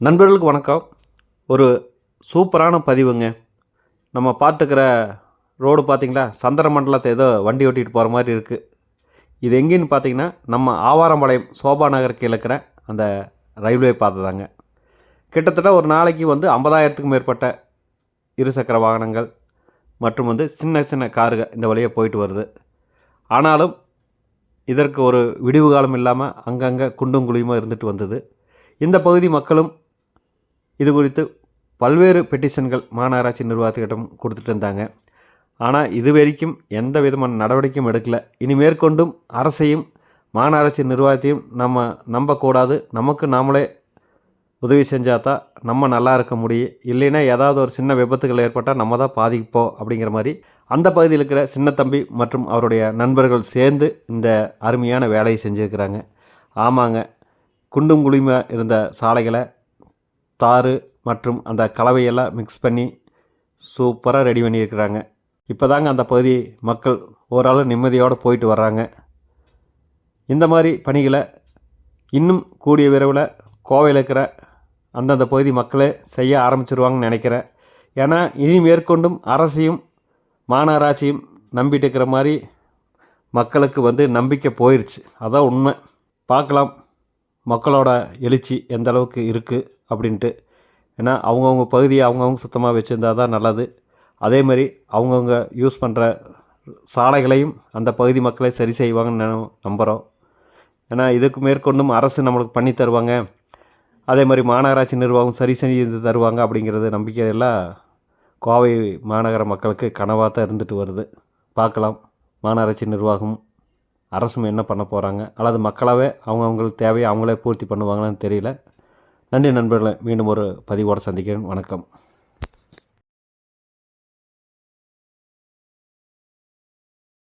நண்பர்களுக்கு வணக்கம். ஒரு சூப்பரான பதிவுங்க. நம்ம பார்த்துக்கிற ரோடு பார்த்திங்களா? சந்திர மண்டலத்தை ஏதோ வண்டி ஓட்டிகிட்டு போகிற மாதிரி இருக்குது இது எங்கேன்னு பார்த்தீங்கன்னா நம்ம ஆவாரம்பாளையம் சோபா நகருக்கு இருக்கிற அந்த ரயில்வே பாதை தாங்க. கிட்டத்தட்ட ஒரு நாளைக்கு வந்து ஐம்பதாயிரத்துக்கும் மேற்பட்ட இருசக்கர வாகனங்கள் மற்றும் வந்து சின்ன சின்ன காருங்க இந்த வழியாக போயிட்டு வருது. ஆனாலும் இதற்கு ஒரு விடிவு காலம் இல்லாமல் அங்கங்கே குண்டும் குழியுமாக இருந்துட்டு வந்தது. இந்த பகுதி மக்களும் இது குறித்து பல்வேறு பெட்டிஷன்கள் மாநகராட்சி நிர்வாகத்துக்கிட்டம் கொடுத்துட்டு இருந்தாங்க. ஆனால் இது வரைக்கும் எந்த விதமான நடவடிக்கையும் எடுக்கலை. இனி மேற்கொண்டும் அரசையும் மாநகராட்சி நிர்வாகத்தையும் நம்ம நம்பக்கூடாது. நமக்கு நாமளே உதவி செஞ்சால் தான் நம்ம நல்லா இருக்க முடியும். இல்லைன்னா ஏதாவது ஒரு சின்ன விபத்துகள் ஏற்பட்டால் நம்ம தான் பாதிப்போம் அப்படிங்கிற மாதிரி அந்த பகுதியில் இருக்கிற சின்னத்தம்பி மற்றும் அவருடைய நண்பர்கள் சேர்ந்து இந்த அருமையான வேலையை செஞ்சுருக்கிறாங்க. ஆமாங்க குண்டும் குழியுமாக இருந்த சாலைகளை தாறு மற்றும் அந்த கலவையெல்லாம் மிக்ஸ் பண்ணி சூப்பராக ரெடி பண்ணியிருக்கிறாங்க. இப்போ தாங்க அந்த பகுதி மக்கள் ஓரளவு நிம்மதியோடு போயிட்டு வர்றாங்க. இந்த மாதிரி பணிகளை இன்னும் கூடிய விரைவில் கோவையில் இருக்கிற அந்தந்த பகுதி மக்களே செய்ய ஆரம்பிச்சிருவாங்கன்னு நினைக்கிறேன். ஏன்னா இனி மேற்கொண்டும் அரசையும் மாநகராட்சியும் நம்பிட்டு இருக்கிற மாதிரி மக்களுக்கு வந்து நம்பிக்கை போயிடுச்சு அதான் உண்மை. பார்க்கலாம். மக்களோட எழுச்சி எந்த அளவுக்கு இருக்குது அப்படின்ட்டு. ஏன்னா அவங்கவுங்க பகுதியை அவங்கவுங்க சுத்தமாக வச்சுருந்தா தான் நல்லது. அதே மாதிரி அவங்கவுங்க யூஸ் பண்ணுற சாலைகளையும் அந்த பகுதி மக்களை சரி செய்வாங்கன்னு நம்புகிறோம் ஏன்னா இதுக்கு மேற்கொண்டும் அரசு நம்மளுக்கு பண்ணி தருவாங்க. அதே மாதிரி மாநகராட்சி நிர்வாகம் சரி செஞ்சு தருவாங்க அப்படிங்கிறது நம்பிக்கையெல்லாம் கோவை மாநகர மக்களுக்கு கனவாக தான் இருந்துட்டு வருது. பார்க்கலாம். மாநகராட்சி நிர்வாகம் அரசும் என்ன பண்ண போகிறாங்க அல்லது மக்களாகவே அவங்கவுங்களுக்கு தேவையை அவங்களே பூர்த்தி பண்ணுவாங்களான்னு தெரியல. நன்றி நண்பர்களை மீண்டும் ஒரு பதிவோடு சந்திக்கிறேன். வணக்கம்.